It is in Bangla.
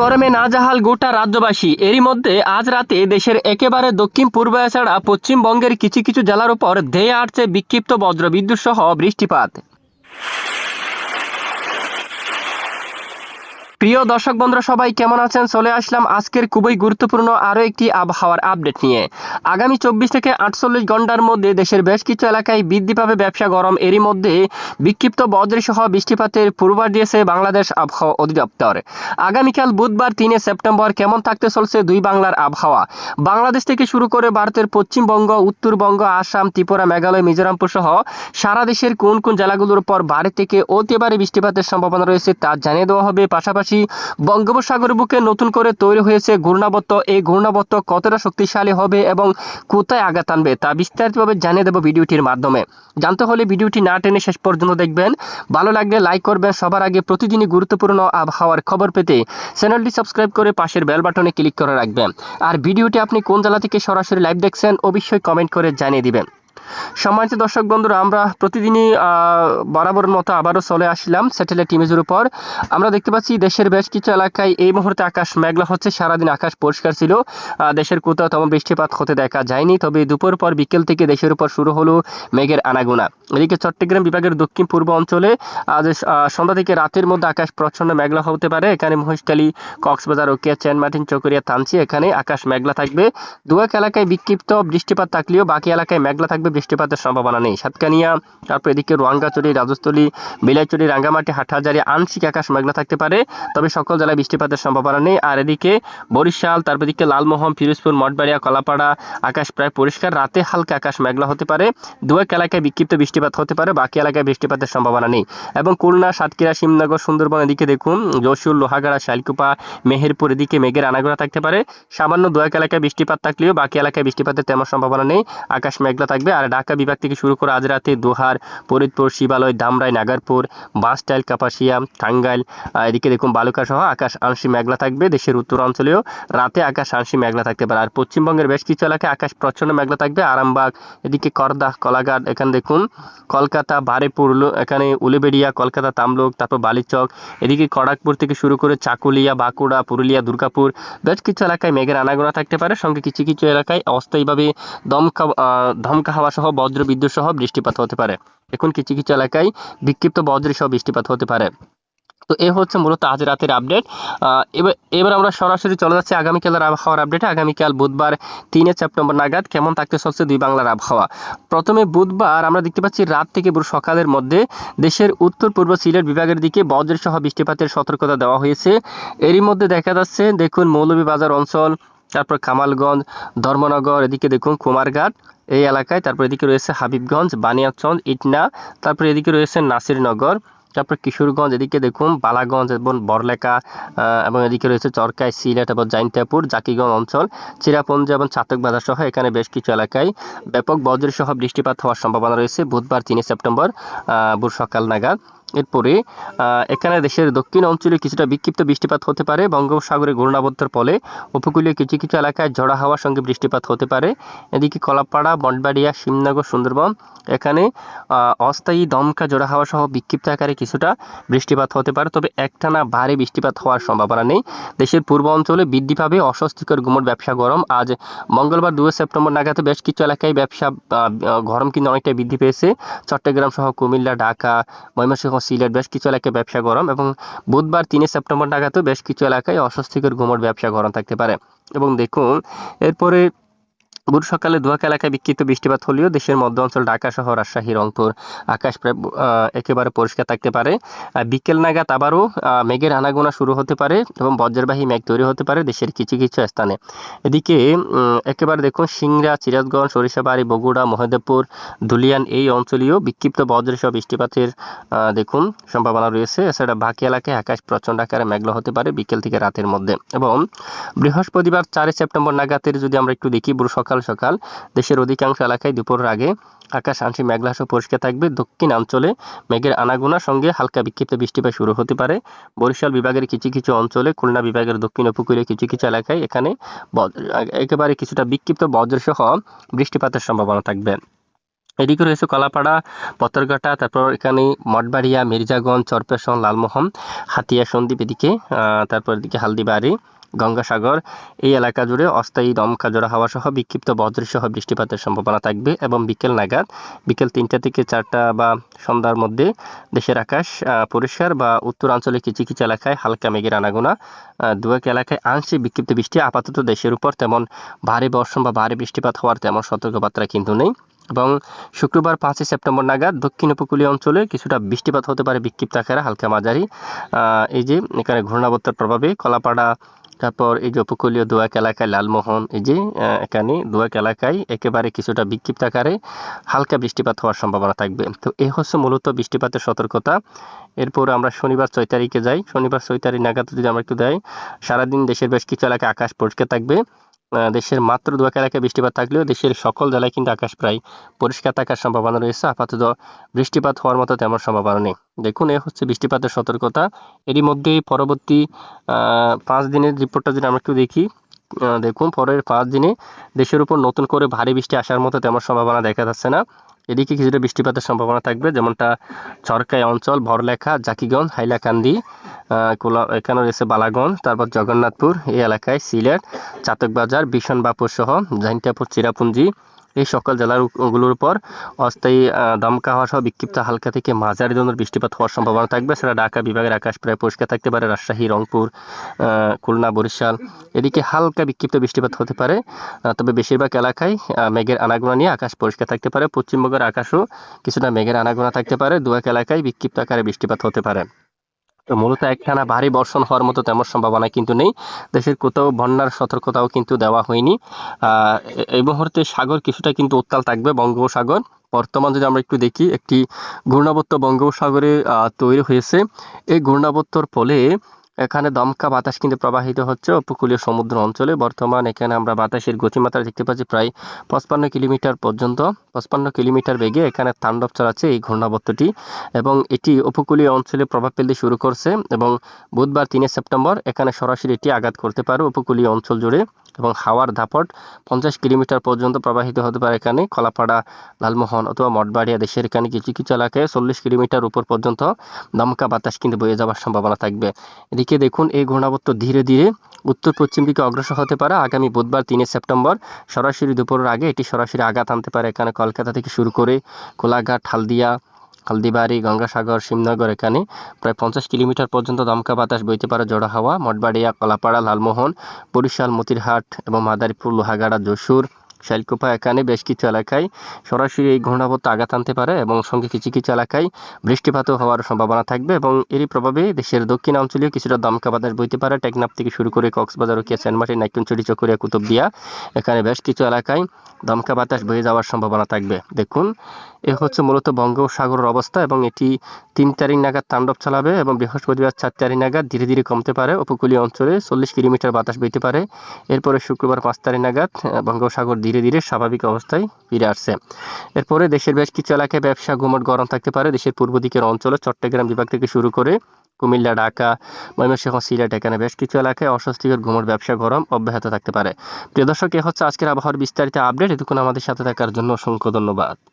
গরমে নাজাহাল গোটা রাজ্যবাসী। এরই মধ্যে আজ রাতে দেশের একেবারে দক্ষিণ পূর্ব এছাড়া পশ্চিমবঙ্গের কিছু কিছু জেলার উপর ধেয়ে আটছে বিক্ষিপ্ত বজ্রবিদ্যুৎ সহ বৃষ্টিপাত। প্রিয় দর্শক বন্ধুরা, সবাই কেমন আছেন? চলে আসলাম আজকের খুবই গুরুত্বপূর্ণ আরও একটি আবহাওয়ার আপডেট নিয়ে। আগামী চব্বিশ থেকে আটচল্লিশ ঘণ্টার মধ্যে দেশের বেশ কিছু এলাকায় বৃদ্ধি পাবে ব্যবসা গরম। এরই মধ্যে বিক্ষিপ্ত বজ্রসহ বৃষ্টিপাতের পূর্বাভাস দিয়েছে বাংলাদেশ আবহাওয়া অধিদপ্তর। আগামীকাল বুধবার তিনে সেপ্টেম্বর কেমন থাকতে চলছে দুই বাংলার আবহাওয়া? বাংলাদেশ থেকে শুরু করে ভারতের পশ্চিমবঙ্গ, উত্তরবঙ্গ, আসাম, ত্রিপুরা, মেঘালয়, মিজোরামপুর সহ সারা দেশের কোন কোন জেলাগুলোর উপর ভারী থেকে অতি ভারী বৃষ্টিপাতের সম্ভাবনা রয়েছে তা জানিয়ে দেওয়া হবে। পাশাপাশি বঙ্গোপসাগর বুকে নতুন করে তৈরি হয়েছে ঘূর্ণাবর্ত। এই ঘূর্ণাবর্ত কতটা শক্তিশালী হবে এবং কোথায় আঘাত আনবে তা বিস্তারিতভাবে জানিয়ে দেবো ভিডিওটির মাধ্যমে। জানতে হলে ভিডিওটি না টেনে শেষ পর্যন্ত দেখবেন। ভালো লাগলে লাইক করবেন। সবার আগে প্রতিদিনই গুরুত্বপূর্ণ আবহাওয়ার খবর পেতে চ্যানেলটি সাবস্ক্রাইব করে পাশের বেল বাটনে ক্লিক করে রাখবেন। আর ভিডিওটি আপনি কোন জেলা থেকে সরাসরি লাইভ দেখছেন, অবশ্যই কমেন্ট করে জানিয়ে দিবেন। সম্মানিত দর্শক বন্ধুরা, আমরা প্রতিদিনই বরাবরের মতো আবারও চলে আসলাম স্যাটেলাইট ইমেজের উপর। আমরা দেখতে পাচ্ছি দেশের বেশ কিছু এলাকায় এই মুহূর্তে আকাশ মেঘলা হচ্ছে, সারাদিন আকাশ পরিষ্কার ছিল। দেশের কোথাও তেমন বৃষ্টিপাত হতে দেখা যায়নি, তবে দুপুর পর বিকেল থেকে দেশের উপর শুরু হলো মেঘের আনাগোনা। এদিকে চট্টগ্রাম বিভাগের দক্ষিণ পূর্ব অঞ্চলে আজ সন্ধ্যা থেকে রাতের মধ্যে আকাশ প্রচ্ছন্ন মেঘলা হতে পারে। এখানে মহেশখালী, কক্সবাজার ওকিয়া চেনমার্টিন চকরিয়া, তানচি, এখানে আকাশ মেঘলা থাকবে। দু এক এলাকায় বিক্ষিপ্ত বৃষ্টিপাত থাকলেও বাকি এলাকায় মেঘলা থাকবে। বৃষ্টিপাতের সম্ভাবনা নেই। সাতকানিয়া, তারপর এদিকে রোয়াঙ্গাচুরি, রাজস্থলী, বিলাইচুরি, রাঙ্গামাটি, হাটহাজারি, আংশিক আকাশ মেঘলা থাকতে পারে, তবে সকল জেলায় বৃষ্টিপাতের সম্ভাবনা নেই। আর এদিকে বরিশাল, তারপর এদিকে লালমোহন, ফিরোজপুর, মঠবাড়িয়া, কলাপাড়া, আকাশ প্রায় পরিষ্কার, রাতে হালকা আকাশ মেঘলা হতে পারে। দু এক এলাকায় বিক্ষিপ্ত বৃষ্টিপাত হতে পারে, বাকি এলাকায় বৃষ্টিপাতের সম্ভাবনা নেই। এবং খুলনা, সাতক্ষীরা, শিবনগর, সুন্দরবন এদিকে দেখুন, যশোর, লোহাগাড়া, শালকুপা, মেহেরপুর এদিকে মেঘের আনাগোনা থাকতে পারে। সামান্য দু এক এলাকায় বৃষ্টিপাত থাকলেও বাকি এলাকায় বৃষ্টিপাতের তেমন সম্ভাবনা নেই, আকাশ মেঘলা থাকবে। ঢাকা বিভাগ থেকে শুরু করে আজ রাতে দোহার, ফরিদপুর, শিবালয়, দামরাই, নাগারপুর বাসটাইল কাপাসিয়া, টাঙ্গাইল এদিকে দেখুন বালুকা সহ আকাশ আংশিক মেঘলা থাকবে। দেশের উত্তর অঞ্চলেও রাতে আকাশ আংশিক মেঘলা থাকতে পারে। আর পশ্চিমবঙ্গের বেশ কিছু এলাকায় আকাশ প্রচ্ছন্ন মেঘলা থাকবে। আরামবাগ, এদিকে করদা কলাঘাট, এখানে দেখুন কলকাতা বারেপুর এখানে উলেবেড়িয়া, কলকাতা, তামলুক, তারপর বালিচক, এদিকে খড়গপুর থেকে শুরু করে চাকুলিয়া, বাঁকুড়া, পুরুলিয়া, দুর্গাপুর, বেশ কিছু এলাকায় মেঘের আনাগোনা থাকতে পারে। সঙ্গে কিছু কিছু এলাকায় অস্থায়ীভাবে দমকা ধমকা হাওয়া সহ বজ্র বিদ্যুৎ সহ বৃষ্টিপাত হতে পারে। এখন কিছু কিছু এলাকায় বিক্ষিপ্ত বজ্র সহ বৃষ্টিপাত হতে পারে। তো এ হচ্ছে মূলত আজ রাতের আপডেট। এবার এবার আমরা সরাসরি চলে যাচ্ছি আগামীকালের আবহাওয়ার আপডেটে। আগামীকাল বুধবার তিনে সেপ্টেম্বর নাগাদ কেমন থাকতে চলছে দুই বাংলার আবহাওয়া। প্রথমে বুধবার আমরা দেখতে পাচ্ছি রাত থেকে পুরো সকালের মধ্যে দেশের উত্তর পূর্ব সিলেট বিভাগের দিকে বজ্র সহ বৃষ্টিপাতের সতর্কতা দেওয়া হয়েছে। এরই মধ্যে দেখা যাচ্ছে, দেখুন মৌলভীবাজার অঞ্চল তারপর কামালগঞ্জ, ধর্মনগর, এদিকে দেখুন কুমারঘাট, এই এলাকায়। তারপর এদিকে রয়েছে হাবিবগঞ্জ বানিয়াচন্দ ইটনা। তারপর এদিকে রয়েছে নাসিরনগর। তারপর কিশোরগঞ্জ, এদিকে দেখুন বালাগঞ্জ এবং বরলেখা এবং এদিকে রয়েছে চরকাই সিলেট এবং জাইনতাপুর, জাকিগঞ্জ অঞ্চল, চিরাপঞ্জি এবং চাতক বাজার সহ এখানে বেশ কিছু এলাকায় ব্যাপক বজ্রসহ বৃষ্টিপাত হওয়ার সম্ভাবনা রয়েছে। বুধবার তিনে সেপ্টেম্বর ভোর সকাল নাগাদ। এরপরে এখানে দেশের দক্ষিণ অঞ্চলে কিছুটা বিক্ষিপ্ত বৃষ্টিপাত হতে পারে। বঙ্গোপসাগরে ঘূর্ণাবর্তের ফলে উপকূলীয় কিছু কিছু এলাকায় ঝড়া হাওয়ার সঙ্গে বৃষ্টিপাত হতে পারে। এদিকে কলাপাড়া, বনবাড়িয়া শিবনগর সুন্দরবন, এখানে অস্থায়ী দমকা জোড়া হাওয়া সহ বিক্ষিপ্ত আকারে কিছুটা বৃষ্টিপাত হতে পারে। তবে একটানা ভারী বৃষ্টিপাত হওয়ার সম্ভাবনা নেই। দেশের পূর্ব অঞ্চলে বৃদ্ধি পাবে অস্বস্তিকর গুমট ব্যবসা গরম। আজ মঙ্গলবার দুই সেপ্টেম্বর নাগাদ বেশ কিছু এলাকায় ব্যবসা গরম কিন্তু অনেকটা বৃদ্ধি পেয়েছে। চট্টগ্রাম সহ কুমিল্লা, ঢাকা, ময়মনসিংহ সিলেট বেশ কিছু এলাকায় ব্যবসা গরম এবং বুধবার তিনে সেপ্টেম্বর নাগাদও বেশ কিছু এলাকায় অস্বস্তিকর ঘুমট ব্যবসা গরম থাকতে পারে। এবং দেখুন, এরপরে বুধ সকালে দুয়াক এলাকায় বিক্ষিপ্ত বৃষ্টিপাত হলেও দেশের মধ্য অঞ্চল, ঢাকা সহ রাজশাহী, রংপুর, আকাশ প্রায় একেবারে পরিষ্কার থাকতে পারে। বিকেল নাগাদ আবারও মেঘের আনাগোনা শুরু হতে পারে এবং বজ্রবাহী মেঘ তৈরি হতে পারে দেশের কিছু কিছু স্থানে। এদিকে একেবারে দেখুন, সিংড়া, সিরাজগঞ্জ, সরিষাবাড়ি, বগুড়া মহেদেবপুর ধুলিয়ান এই অঞ্চলেও বিক্ষিপ্ত বজ্র সহ বৃষ্টিপাতের দেখুন, সম্ভাবনা রয়েছে। এছাড়া বাকি এলাকায় আকাশ প্রচণ্ড আকারে মেঘলা হতে পারে বিকেল থেকে রাতের মধ্যে। এবং বৃহস্পতিবার চারই সেপ্টেম্বর নাগাদের যদি আমরা একটু দেখি পুরো সকাল সকাল সকাল দেশের অধিকাংশ এলাকায় দুপুরের আগে আকাশ আংশিক মেঘলা সহ পরিষ্কার থাকবে। দক্ষিণাঞ্চলে মেঘের আনাগোনার সঙ্গে হালকা বিক্ষিপ্ত বৃষ্টিপাত শুরু হতে পারে। বরিশাল বিভাগের কিছু কিছু অঞ্চলে, খুলনা বিভাগের দক্ষিণ উপকূলীয় কিছু কিছু এলাকায় এখানে একেবারে কিছুটা বিক্ষিপ্ত বজ্র সহ বৃষ্টিপাতের সম্ভাবনা থাকবে। এদিকে রয়েছে কলাপাড়া পতরঘাটা তারপর এখানে মঠবাড়িয়া, মির্জাগঞ্জ চরপেশন লালমোহন, হাতিয়া, সন্দ্বীপ এদিকে তারপর এদিকে হালদিবাড়ি গঙ্গাসাগর। এই এলাকা জুড়ে অস্থায়ী দমকা জোড়া হাওয়া সহ বিক্ষিপ্ত বজ্রসহ বৃষ্টিপাতের সম্ভাবনা থাকবে এবং বিকেল নাগাদ, বিকেল তিনটা থেকে চারটা বা সন্ধ্যার মধ্যে দেশের আকাশ পরিষ্কার বা উত্তরাঞ্চলের কিছু কিছু এলাকায় হালকা মেঘের আনাগোনা দু এক এলাকায় আংশিক বিক্ষিপ্ত বৃষ্টি, আপাতত দেশের উপর তেমন ভারী বর্ষণ বা ভারী বৃষ্টিপাত হওয়ার তেমন সতর্কবার্তা কিন্তু নেই। এবং শুক্রবার পাঁচই সেপ্টেম্বর নাগাদ দক্ষিণ উপকূলীয় অঞ্চলে কিছুটা বৃষ্টিপাত হতে পারে বিক্ষিপ্ত আকারে হালকা মাঝারি। এই যে এখানে ঘূর্ণাবর্তের প্রভাবে কলাপাড়া তারপর এই যে উপকূলীয় দোয়াক এলাকায় লালমোহন, এই যে এখানে দোয়াক এলাকায় একেবারে কিছুটা বিক্ষিপ্ত আকারে হালকা বৃষ্টিপাত হওয়ার সম্ভাবনা থাকবে। তো এই হচ্ছে মূলত বৃষ্টিপাতের সতর্কতা। এরপর আমরা শনিবার ছয় তারিখে যাই। শনিবার ছয় তারিখ নাগাদ যদি আমরা একটু দেয় সারাদিন দেশের বেশ কিছু এলাকায় আকাশ পরিষ্কার থাকবে। দেশের মাত্র দু এলাকায় বৃষ্টিপাত থাকলেও দেশের সকল জেলায় কিন্তু আকাশ প্রায় পরিষ্কার থাকার সম্ভাবনা রয়েছে। আপাতত বৃষ্টিপাত হওয়ার মতো তেমন সম্ভাবনা নেই। দেখুন, এ হচ্ছে বৃষ্টিপাতের সতর্কতা। এরই মধ্যে পরবর্তী পাঁচ দিনের রিপোর্টটা যদি আমরা একটু দেখি দেখুন, পরের পাঁচ দিনে দেশের উপর নতুন করে ভারী বৃষ্টি আসার মতো তেমন সম্ভাবনা দেখা যাচ্ছে না। এদিকে কিছুটা বৃষ্টিপাতের সম্ভাবনা থাকবে, যেমনটা চরকাই অঞ্চল ভরলেখা জাকিগঞ্জ, হাইলাকান্দি কোলা এখানে রয়েছে বালাগঞ্জ, তারপর জগন্নাথপুর, এই এলাকায় সিলেট চাতকবাজার বিশনবাপুর সহ জাইন্টাপুর চিরাপুঞ্জি, এই সকল জেলাগুলোর উপর অস্থায়ী দমকা হওয়া সহ বিক্ষিপ্ত হালকা থেকে মাঝারি ধরনের বৃষ্টিপাত হওয়ার সম্ভাবনা থাকবে। সেটা ঢাকা বিভাগের আকাশ প্রায় পরিষ্কার থাকতে পারে। রাজশাহী, রংপুর খুলনা, বরিশাল, এদিকে হালকা বিক্ষিপ্ত বৃষ্টিপাত হতে পারে। তবে বেশিরভাগ এলাকায় মেঘের আনাগোনা নিয়ে আকাশ পরিষ্কার থাকতে পারে। পশ্চিমবঙ্গের আকাশও কিছুটা মেঘের আনাগোনা থাকতে পারে। দু এক এলাকায় বিক্ষিপ্ত আকারে বৃষ্টিপাত হতে পারে। তো মূলত একটানা ভারী বর্ষণ হওয়ার মতো তেমন সম্ভাবনা কিন্তু নেই। দেশের কোথাও বন্যার সতর্কতাও কিন্তু দেওয়া হয়নি। এই মুহূর্তে সাগর কিছুটা কিন্তু উত্তাল থাকবে বঙ্গোপসাগর। বর্তমান যদি আমরা একটু দেখি, একটি ঘূর্ণাবর্ত বঙ্গোপসাগরে তৈরি হয়েছে। এই ঘূর্ণাবর্তর ফলে এখানে দমকা বাতাস কিন্তু প্রবাহিত হচ্ছে উপকূলীয় সমুদ্র অঞ্চলে। বর্তমান এখানে আমরা বাতাসের গতিমাত্রা দেখতে পাচ্ছি প্রায় পঁচপান্ন কিলোমিটার পর্যন্ত। পঁচপান্ন কিলোমিটার বেগে এখানে তাণ্ডব চালাচ্ছে এই ঘূর্ণাবর্তটি এবং এটি উপকূলীয় অঞ্চলে প্রভাব ফেলতে শুরু করছে এবং বুধবার তিনে সেপ্টেম্বর এখানে সরাসরি এটি আঘাত করতে পারে উপকূলীয় অঞ্চল জুড়ে। এবং হাওয়ার দাপট পঞ্চাশ কিলোমিটার পর্যন্ত প্রবাহিত হতে পারে এখানে কলাপাড়া লালমোহন অথবা মঠবাড়িয়া দেশের এখানে কিছু কিছু এলাকায় চল্লিশ কিলোমিটার উপর পর্যন্ত দমকা বাতাস কিন্তু বয়ে যাওয়ার সম্ভাবনা থাকবে। এদিকে দেখুন, এই ঘূর্ণাবর্ত ধীরে ধীরে উত্তর পশ্চিম দিকে অগ্রসর হতে পারে। আগামী বুধবার তিনে সেপ্টেম্বর সরাসরি দুপুরের আগে এটি সরাসরি আঘাত আনতে পারে এখানে কলকাতা থেকে শুরু করে কোলাঘাট, হালদিয়া হালদিবাড়ি, গঙ্গাসাগর, শিবনগর এখানে প্রায় পঞ্চাশ কিলোমিটার পর্যন্ত দমকা বাতাস বইতে পারে জড়ো হাওয়া। মঠবাড়িয়া, কলাপাড়া, লালমোহন, বরিশাল, মতিরহাট এবং মাদারীপুর, লোহাগাড়া, যশোর। শাইলকুপা এখানে বেশ কিছু এলাকায় সরাসরি এই ঘূর্ণাবর্ত আঘাত আনতে পারে এবং সঙ্গে কিছু কিছু এলাকায় বৃষ্টিপাতও হওয়ার সম্ভাবনা থাকবে এবং এরই প্রভাবে দেশের দক্ষিণাঞ্চলীয় কিছুটা দমকা বাতাস বইতে পারে। টেকনাফ থেকে শুরু করে কক্সবাজার ও সেন্টমার্টিন নাইকুনচুরি চকরিয়া, কুতুবদিয়া এখানে বেশ কিছু এলাকায় দমকা বাতাস বয়ে যাওয়ার সম্ভাবনা থাকবে। দেখুন, এ হচ্ছে মূলত বঙ্গোপসাগরের অবস্থা এবং এটি তিন তারিখ নাগাদ তাণ্ডব চালাবে এবং বৃহস্পতিবার চার তারিখ নাগাদ ধীরে ধীরে কমতে পারে। উপকূলীয় অঞ্চলে চল্লিশ কিলোমিটার বাতাস বইতে পারে। এরপরে শুক্রবার পাঁচ তারিখ নাগাদ বঙ্গোপসাগর ধীরে ধীরে স্বাভাবিক অবস্থায় ফিরে আসছে। এরপরে দেশের বেশ কিছু এলাকায় ব্যবসা গুমট গরম থাকতে পারে। দেশের পূর্ব দিকের অঞ্চলে চট্টগ্রাম বিভাগ থেকে শুরু করে কুমিল্লা, ঢাকা, ময়মনসিংহ, সিলেট এখানে বেশ কিছু এলাকায় অস্বস্তিকর ঘুমট ব্যবসা গরম অব্যাহত থাকতে পারে। প্রিয় দর্শক, এ হচ্ছে আজকের আবহাওয়ার বিস্তারিত আপডেট। এটুকুন আমাদের সাথে থাকার জন্য অসংখ্য ধন্যবাদ।